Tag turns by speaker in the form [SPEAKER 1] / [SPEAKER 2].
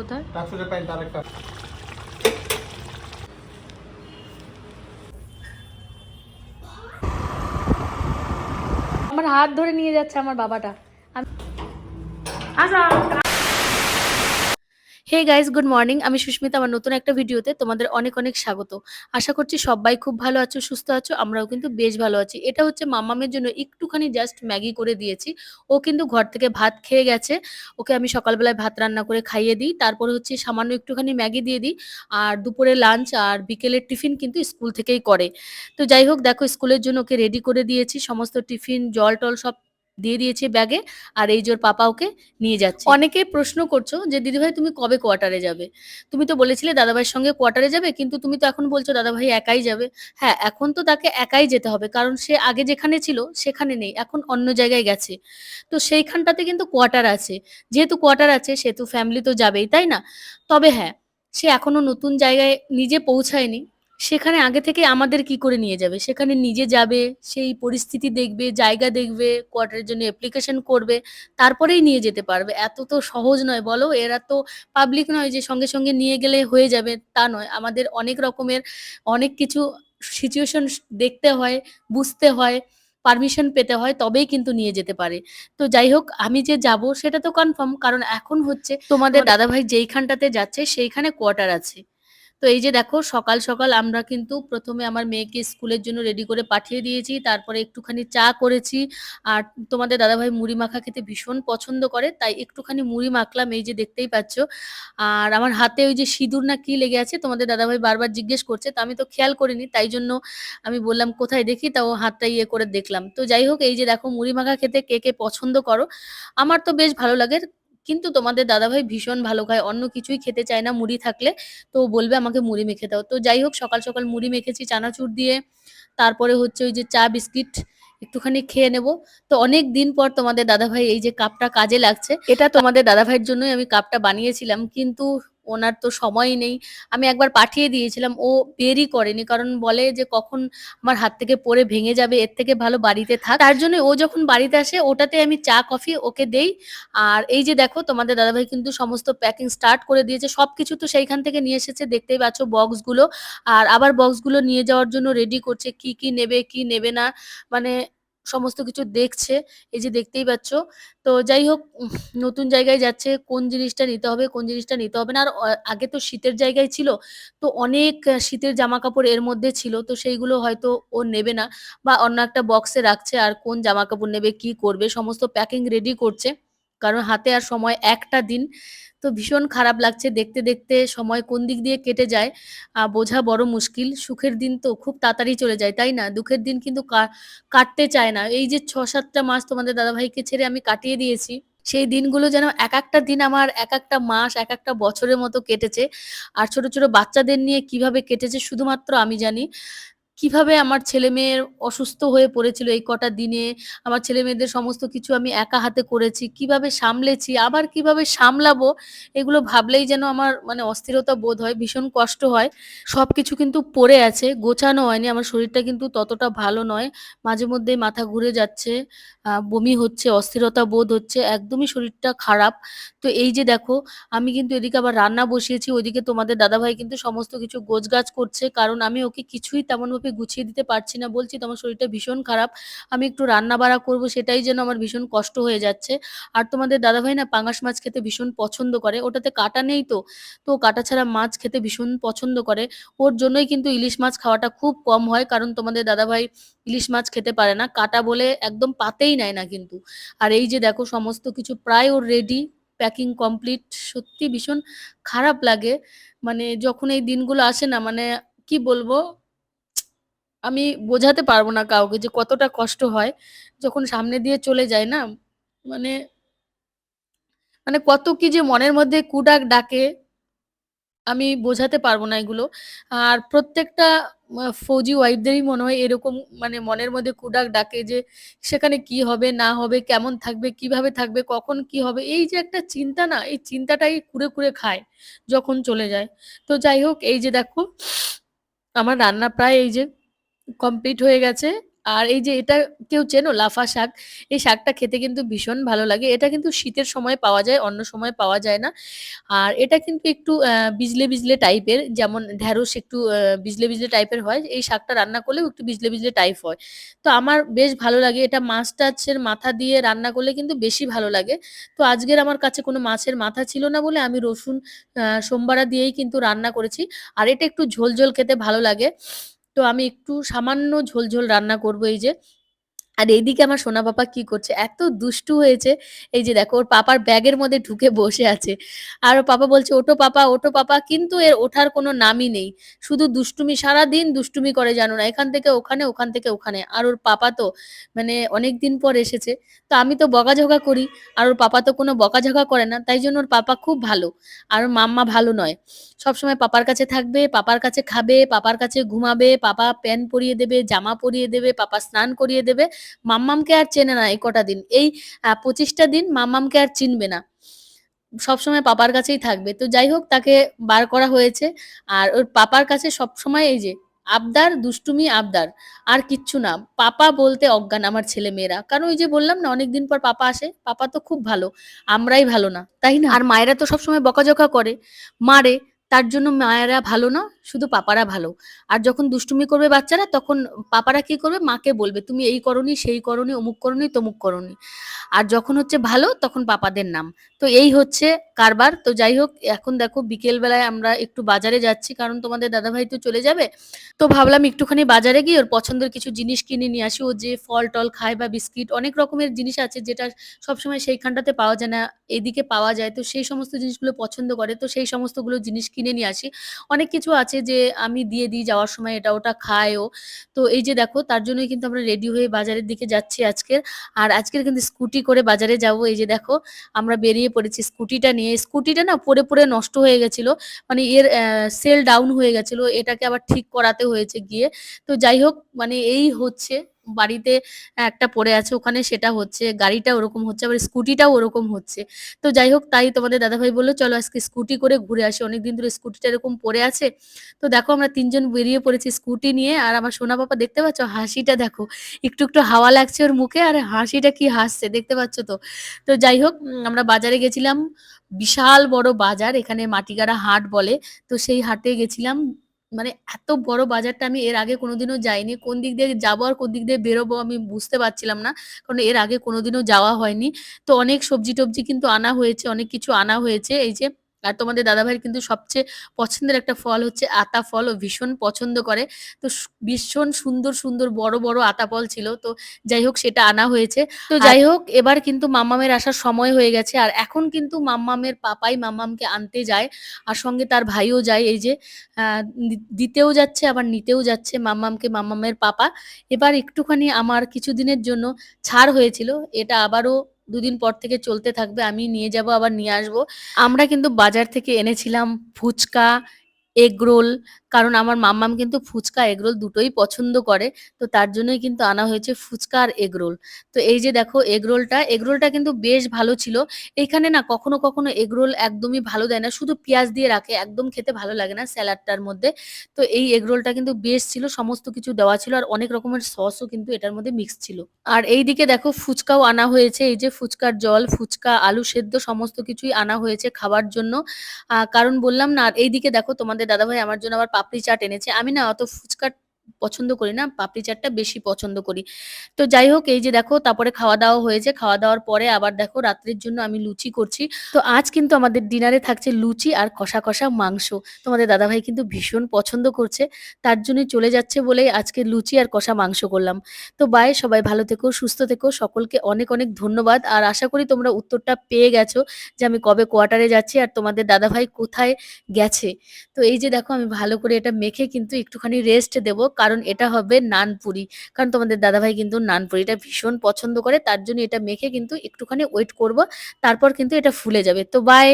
[SPEAKER 1] কোথায়?
[SPEAKER 2] প্যান্ট আর একটা।
[SPEAKER 1] আমার হাত ধরে নিয়ে যাচ্ছে আমার বাবাটা। আমি- হে গাইস গুড মর্নিং আমি সুস্মিতা, আমার নতুন একটা ভিডিওতে তোমাদের অনেক অনেক স্বাগত। আশা করছি সবাই খুব ভালো আছো, সুস্থ আছো, আমরাও কিন্তু বেশ ভালো আছি। এটা হচ্ছে মামামের জন্য একটুখানি জাস্ট ম্যাগি করে দিয়েছি। ও কিন্তু ঘর থেকে ভাত খেয়ে গেছে। ওকে আমি সকালবেলায় ভাত রান্না করে খাইয়ে দিই। তারপরে হচ্ছে সামান্য একটুখানি ম্যাগি দিয়ে দিই। আর দুপুরে লাঞ্চ আর বিকেলের টিফিন কিন্তু স্কুল থেকেই করে। তো যাই হোক, দেখো স্কুলের জন্য ওকে রেডি করে দিয়েছি। সমস্ত টিফিন জল টল সব দিয়ে দিয়েছে ব্যাগে আর এই জোর পাপা ওকে নিয়ে যাচ্ছে। অনেকেই প্রশ্ন করছ যে, দিদিভাই, তুমি কবে কোয়ার্টারে যাবে? তুমি তো বলেছিলে দাদাভাইয়ের সঙ্গে কোয়ার্টারে যাবে, কিন্তু তুমি তো এখন বলছো দাদাভাই একাই যাবে। হ্যাঁ এখন তো তাকে একাই যেতে হবে, কারণ সে আগে যেখানে ছিল সেখানে নেই, এখন অন্য জায়গায় গেছে। তো সেইখানটাতে কিন্তু কোয়ার্টার আছে, যেহেতু কোয়ার্টার আছে, সেহেতু ফ্যামিলি তো যাবেই, তাই না? তবে হ্যাঁ সে এখনও নতুন জায়গায় নিজে পৌঁছায়নি সেখানে আগে থেকে আমাদের কি করে নিয়ে যাবে? সেখানে নিজে যাবে সেই পরিস্থিতি দেখবে জায়গা দেখবে কোয়ার্টারের জন্য অ্যাপ্লিকেশন করবে তারপরেই নিয়ে যেতে পারবে। এত তো সহজ নয় বলো। এরা তো পাবলিক নয় যে সঙ্গে সঙ্গে নিয়ে গেলে হয়ে যাবে তা নয়। আমাদের অনেক রকমের অনেক কিছু সিচুয়েশন দেখতে হয় বুঝতে হয় পারমিশন পেতে হয় তবেই কিন্তু নিয়ে যেতে পারে। তো যাই হোক আমি যে যাব সেটা তো কনফার্ম কারণ এখন হচ্ছে তোমাদের দাদাভাই যেইখানটাতে যাচ্ছে সেইখানে কোয়ার্টার আছে। তো এই যে দেখো, সকাল সকাল আমরা কিন্তু প্রথমে আমার মেয়েকে স্কুলের জন্য রেডি করে পাঠিয়ে দিয়েছি। তারপরে একটুখানি চা করেছি। আর তোমাদের দাদাভাই মুড়ি মাখা খেতে ভীষণ পছন্দ করে, তাই একটুখানি মুড়ি মাখলাম, এই যে দেখতেই পাচ্ছ। আর আমার হাতে ওই যে সিঁদুর না কি লেগে আছে, তোমাদের দাদাভাই বারবার জিজ্ঞেস করছে, তা আমি তো খেয়াল করিনি, তাই জন্য আমি বললাম, কোথায় দেখি? তা ও হাতটা ইয়ে করে দেখলাম। তো যাই হোক, এই যে দেখো, মুড়ি মাখা খেতে কে কে পছন্দ করো, আমার তো বেশ ভালো লাগে। কিন্তু তোমাদের দাদাভাই ভীষণ ভালো খায় অন্য কিছুই খেতে চায় না মুড়ি থাকলে তো বলবে আমাকে মুড়ি মেখে দাও। তো যাই হোক সকাল সকাল মুড়ি মেখেছি চানাচুর দিয়ে তারপরে হচ্ছে ওই যে চা বিস্কিট একটুখানি খেয়ে নেব। তো অনেক দিন পর তোমাদের দাদাভাই এই যে কাপটা কাজে লাগছে এটা তোমাদের দাদাভাইয়ের জন্যই আমি কাপটা বানিয়েছিলাম কিন্তু ওনার তো সময় নেই। আমি একবার পাঠিয়ে দিয়েছিলাম, ও বেরই করেনি, কারণ বলে যে কখন আমার হাত থেকে পড়ে ভেঙে যাবে, এর থেকে ভালো বাড়িতে থাক। তার জন্য ও যখন বাড়িতে আসে, ওটাতে আমি চা, কফি ওকে দেই। আর এই যে দেখো, তোমাদের দাদাভাই কিন্তু সমস্ত প্যাকিং স্টার্ট করে দিয়েছে। সবকিছু তো সেইখান থেকে নিয়ে এসেছে, দেখতেই পাচ্ছ বক্সগুলো আর আবার বক্সগুলো নিয়ে যাওয়ার জন্য রেডি করছে, কি কি নেবে কি নেবে না। মানে সমস্ত কিছু দেখছে, এই যে দেখতেই পাচ্ছ। তো যাই হোক নতুন জায়গায় যাচ্ছে, কোন জিনিসটা নিতে হবে, কোন জিনিসটা নিতে হবে না। আর আগে তো শীতের জায়গায় ছিল, তো অনেক শীতের জামা কাপড় এর মধ্যে ছিল, তো সেইগুলো হয়তো ও নেবে না, বা অন্য একটা বক্সে রাখছে, আর কোন জামা কাপড় নেবে, কি করবে, সমস্ত প্যাকিং রেডি করছে। কারণ হাতে আর সময় একটা দিন। তো ভীষণ খারাপ লাগছে। দেখতে দেখতে সময় কোন দিক দিয়ে কেটে যায় বোঝা বড় মুশকিল। সুখের দিন তো খুব তাড়াতাড়ি চলে যায়, তাই না? দুঃখের দিন কিন্তু কাটতে চায় না। এই যে ছ সাতটা মাস তোমাদের দাদাভাইকে ছেড়ে আমি কাটিয়ে দিয়েছি, সেই দিনগুলো যেন এক একটা দিন আমার এক একটা মাস, এক একটা বছরের মতো কেটেছে। আর ছোট ছোট বাচ্চাদের নিয়ে কীভাবে কেটেছে শুধুমাত্র আমি জানি। কীভাবে আমার ছেলে মেয়ের অসুস্থ হয়ে পড়েছিল এই কটা দিনে? আমার ছেলে মেয়েদের সমস্ত কিছু আমি একা হাতে করেছি, কীভাবে সামলেছি, আবার কীভাবে সামলাবো? এগুলো ভাবলেই যেন আমার মানে অস্থিরতা বোধ হয়, ভীষণ কষ্ট হয়। সব কিছু কিন্তু পড়ে আছে, গোছানো হয়নি, আমার শরীরটা কিন্তু ততটা ভালো নয়। মাঝে মধ্যেই মাথা ঘুরে যাচ্ছে বমি হচ্ছে, অস্থিরতা বোধ হচ্ছে, একদমই শরীরটা খারাপ। তো এই যে দেখো, আমি কিন্তু এদিকে আবার রান্না বসিয়েছি, ওইদিকে তোমাদের দাদাভাই কিন্তু সমস্ত কিছু গোছগাছ করছে, কারণ আমি ওকে কিছুই তেমন ভাবে গুছিয়ে দিতে পারছি না, বলছি তোমার শরীরটা ভীষণ খারাপ, আমি একটু রান্না বাড়া করব, সেটাই যেন আমার ভীষণ কষ্ট হয়ে যাচ্ছে। আর তোমাদের দাদাভাই না পাঙাশ মাছ খেতে ভীষণ পছন্দ করে, ওটাতে কাটা নেই তো তো কাটা ছাড়া মাছ খেতে ভীষণ পছন্দ করে। ওর জন্যই কিন্তু ইলিশ মাছ খাওয়াটা খুব কম হয়, কারণ তোমাদের দাদাভাই ইলিশ মাছ খেতে পারে না, কাটা বলে একদম পাতেই নেয় না কিন্তু। আর এই যে দেখো সমস্ত কিছু প্রায় ওর রেডি প্যাকিং কমপ্লিট সত্যি ভীষণ খারাপ লাগে। মানে যখন এই দিনগুলো আসে না মানে কি বলব আমি বোঝাতে পারব না কাউকে যে কতটা কষ্ট হয় যখন সামনে দিয়ে চলে যায় না? মানে মানে কত কি যে মনের মধ্যে কুডাক ডাকে, আমি বোঝাতে পারব না এগুলো। আর প্রত্যেকটা ফৌজি ওয়াইফদেরই মনে হয় এরকম মানে মনের মধ্যে কুডাক ডাকে যে সেখানে কি হবে, না হবে, কেমন থাকবে, কীভাবে থাকবে, কখন কি হবে, এই যে একটা চিন্তা না, এই চিন্তাটাই কুড়ে কুড়ে খায় যখন চলে যায়। তো যাই হোক, এই যে দেখো, আমার রান্না প্রায় এই যে কমপ্লিট হয়ে গেছে আর এই যে এটা কেউ চেনো লাফা শাক? এই শাকটা খেতে কিন্তু ভীষণ ভালো লাগে। এটা কিন্তু শীতের সময় পাওয়া যায়, অন্য সময় পাওয়া যায় না। আর এটা কিন্তু একটু বিজলে, বিজলে টাইপের যেমন ঢ্যাঁড়স একটু বিজলে, বিজলে টাইপের হয়। এই শাকটা রান্না করলেও একটু বিজলে, বিজলে টাইপ হয়। তো আমার বেশ ভালো লাগে। এটা মাছ-টাছের মাথা দিয়ে রান্না করলে কিন্তু বেশি ভালো লাগে। তো আজকের আমার কাছে কোনো মাছের মাথা ছিল না বলে আমি রসুন সোমবারা দিয়েই কিন্তু রান্না করেছি। আর এটা একটু ঝোল, ঝোল খেতে ভালো লাগে। তো আমি একটু সামান্য ঝোল, ঝোল রান্না করব এই যে। আর এইদিকে আমার সোনা পাপা কি করছে? এত দুষ্টু হয়েছে। এই যে দেখো ওর পাপার ব্যাগের মধ্যে ঢুকে বসে আছে। আর পাপা বলছে, ওটো পাপা, ওটো পাপা।" কিন্তু এর ওঠার কোনো নামই নেই। শুধু দুষ্টুমি, সারাদিন দুষ্টুমি করে জানো না। এখান থেকে ওখানে, ওখান থেকে ওখানে। আর ওর পাপা তো মানে অনেক দিন পর এসেছে। তো আমি তো বকাঝকা করি। আর ওর পাপা তো কোনো বকাঝকা করে না। তাই জন্য ওর পাপা খুব ভালো। আর মাম্মা ভালো নয়। সবসময় পাপার কাছে থাকবে, পাপার কাছে খাবে, পাপার কাছে ঘুমাবে, পাপা প্যান্ট পরিয়ে দেবে, জামা পরিয়ে দেবে, পাপা স্নান করিয়ে দেবে। মাম্মামকে আর চেনে না এই কটা দিন। এই পঁচিশটা দিন মাম্মামকে আর চিনবে না। সবসময় পাপার কাছেই থাকবে। তো যাই হোক তাকে বার করা হয়েছে। আর ওর পাপার কাছে সবসময় এই যে আবদার, দুষ্টুমি, আবদার। আর কিচ্ছু না। পাপা বলতে অজ্ঞান আমার ছেলে মেয়েরা কারণ ওই যে বললাম না অনেকদিন পর পাপা আসে। পাপা তো খুব ভালো। আমরাই ভালো না। তাই না? আর মায়েরা তো সবসময় বকাঝকা করে, মারে। তার জন্য মায়েরা ভালো না, শুধু পাপারা ভালো। আর যখন দুষ্টুমি করবে বাচ্চারা তখন পাপারা কি করবে? মাকে বলবে, "তুমি এই করোনি, সেই করোনি, অমুক করোনি, তমুক করোনি।" আর যখন হচ্ছে ভালো তখন পাপাদের নাম। তো এই হচ্ছে কারবার। তো যাই হোক এখন দেখো বিকেল বেলায় আমরা একটু বাজারে যাচ্ছি কারণ তোমাদের দাদাভাই তো চলে যাবে। তো ভাবলাম একটুখানি বাজারে গিয়ে ওর পছন্দের কিছু জিনিস কিনে নিয়ে আসি। ও যে ফল-টল খায় বা বিস্কিট অনেক রকমের জিনিস আছে যেটা সবসময় সেইখানটাতে পাওয়া যায় না, এদিকে পাওয়া যায়। তো সেই সমস্ত জিনিসগুলো পছন্দ করে। তো সেই সমস্তগুলো জিনিস কিনে নিয়ে আসি। অনেক কিছু আছে যে আমি দিয়ে দিই, যাওয়ার সময় এটা ওটা খায় ও। তো এই যে দেখো, তার জন্যই কিন্তু আমরা রেডি হয়ে বাজারের দিকে যাচ্ছি আজকের। আর আজকের কিন্তু স্কুটি করে বাজারে যাব। এই যে দেখো, আমরা বেরিয়ে পড়েছি স্কুটিটা নিয়ে। স্কুটিটা না পরে পরে নষ্ট হয়ে গেছিল। মানে এর সেল ডাউন হয়ে গেছিল। এটাকে আবার ঠিক করাতে হয়েছে গিয়ে। তো যাই হোক মানে এই হচ্ছে বাড়িতে একটা পড়ে আছে ওখানে সেটা হচ্ছে। গাড়িটা ওরকম হচ্ছে আবার স্কুটিটাও ওরকম হচ্ছে। তো যাই হোক তাই তোমাদের দাদাভাই বলল "চলো আজকে স্কুটি করে ঘুরে আসি। অনেকদিন ধরে স্কুটিটা এরকম পড়ে আছে।" তো দেখো আমরা তিনজন বেরিয়ে পড়েছি স্কুটি নিয়ে। আর আমার সোনা পাপা দেখতে পাচ্ছ হাসিটা দেখো। একটু, একটু হাওয়া লাগছে ওর মুখে আর হাসিটা কি হাসছে দেখতে পাচ্ছ তো। তো যাই হোক আমরা বাজারে গেছিলাম। বিশাল বড় বাজার এখানে মাটিগাড়া হাট বলে। তো সেই হাটে গেছিলাম। মানে এত বড় বাজারটা আমি এর আগে কোনোদিনও যাইনি। কোন দিক দিয়ে যাব আর কোন দিক দিয়ে বেরোবো আমি বুঝতে পারছিলাম না। কারণ এর আগে কোনোদিনও যাওয়া হয়নি। তো অনেক সবজি-টবজি কিন্তু আনা হয়েছে, অনেক কিছু আনা হয়েছে এই যে। আর তোমাদের দাদাভাইয়ের কিন্তু সবচেয়ে পছন্দের একটা ফল হচ্ছে আতা ফল। ও ভীষণ পছন্দ করে। তো ভীষণ সুন্দর, সুন্দর বড়, বড় আতা ফল ছিল। তো যাই হোক সেটা আনা হয়েছে। তো যাই হোক এবার কিন্তু মাম্মামের আসার সময় হয়ে গেছে। আর এখন কিন্তু মাম্মামের পাপাই মাম্মামকে আনতে যায়। আর সঙ্গে তার ভাইও যায় এই যে দিতেও যাচ্ছে আবার নিতেও যাচ্ছে মাম্মামকে মাম্মামের পাপা। এবার একটুখানি আমার কিছুদিনের জন্য ছাড় হয়েছিল। এটা আবারও দুদিন পর থেকে চলতে থাকবে। আমি নিয়ে যাব আবার নিয়ে আসব। আমরা কিন্তু বাজার থেকে এনেছিলাম ফুচকা, এগরোল কারণ আমার মাম্মাম কিন্তু ফুচকা, এগরোল দুটোই পছন্দ করে। তো তার জন্যই কিন্তু আনা হয়েছে ফুচকা আর এগরোল। তো এই যে দেখো এগরোলটা, এগরোলটা কিন্তু বেশ ভালো ছিল। এইখানে না কখনো, কখনো এগরোল একদমই ভালো দেয় না। শুধু পেঁয়াজ দিয়ে রাখে। একদম খেতে ভালো লাগে না স্যালাডটার মধ্যে। তো এই এগরোলটা কিন্তু বেশ ছিল। সমস্ত কিছু দেওয়া ছিল আর অনেক রকমের সসও কিন্তু এটার মধ্যে মিক্স ছিল। আর এই দিকে দেখো ফুচকাও আনা হয়েছে। এই যে ফুচকার জল, ফুচকা, আলু সেদ্ধ সমস্ত কিছুই আনা হয়েছে খাবার জন্য। কারণ বললাম না আর এই দিকে দেখো তোমাদের দাদাভাই আমার জন্য আবার পাপড়ি চাট এনেছে। আমি না অত ফুচকা পছন্দ করি না। পাপড়ি চাটটা বেশি পছন্দ করি। তো যাই হোক এই যে দেখো তারপরে খাওয়া-দাওয়া হয়েছে। খাওয়া-দাওয়ার পরে আবার দেখো রাত্রির জন্য আমি লুচি করছি। তো আজ কিন্তু আমাদের ডিনারে থাকছে লুচি আর কষা, কষা মাংস। তোমাদের দাদাভাই কিন্তু ভীষণ পছন্দ করছে। তার জন্যই চলে যাচ্ছে বলেই আজকে লুচি আর কষা মাংস করলাম। তো বাই সবাই ভালো থেকো, সুস্থ থেকো। সকলকে অনেক, অনেক ধন্যবাদ। আর আশা করি তোমরা উত্তরটা পেয়ে গেছো যে আমি কবে কোয়ার্টারে যাচ্ছি আর তোমাদের দাদাভাই কোথায় গেছে। তো এই যে দেখো আমি ভালো করে এটা মেখে কিন্তু একটুখানি রেস্ট দেব। কারণ এটা হবে নানপুরি। কারণ তোমাদের দাদাভাই কিন্তু নানপুরিটা ভীষণ পছন্দ করে। তার জন্য এটা মেখে কিন্তু একটুখানি ওয়েট করব। তারপর কিন্তু এটা ফুলে যাবে। তো বাই।